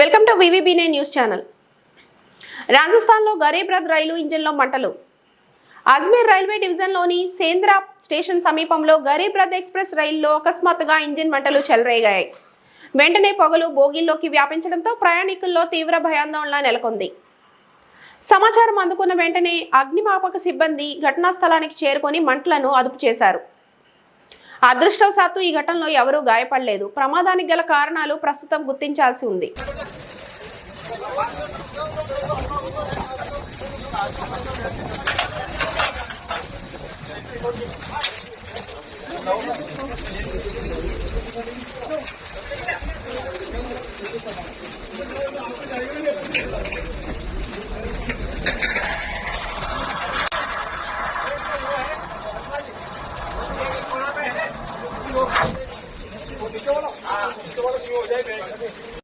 Welcome to వివిబీనే news channel. రాజస్థాన్లో గరీబ్ రథ్ రైలు ఇంజిన్లో మంటలు. అజ్మీర్ రైల్వే డివిజన్లోని సేంద్రా స్టేషన్ సమీపంలో గరీబ్ రథ్ ఎక్స్ప్రెస్ రైల్లో అకస్మాత్తుగా ఇంజిన్ మంటలు చెలరేగాయి. వెంటనే పొగలు బోగిల్లోకి వ్యాపించడంతో ప్రయాణికుల్లో తీవ్ర భయాందోళన నెలకొంది. సమాచారం అందుకున్న వెంటనే అగ్నిమాపక సిబ్బంది ఘటనా స్థలానికి చేరుకొని మంటలను అదుపు చేశారు. అదృష్టవశాత్తు ఈ ఘటనలో ఎవరూ గాయపడలేదు. ప్రమాదానికి గల కారణాలు ప్రస్తుతం గుర్తించాల్సి ఉంది. 完成。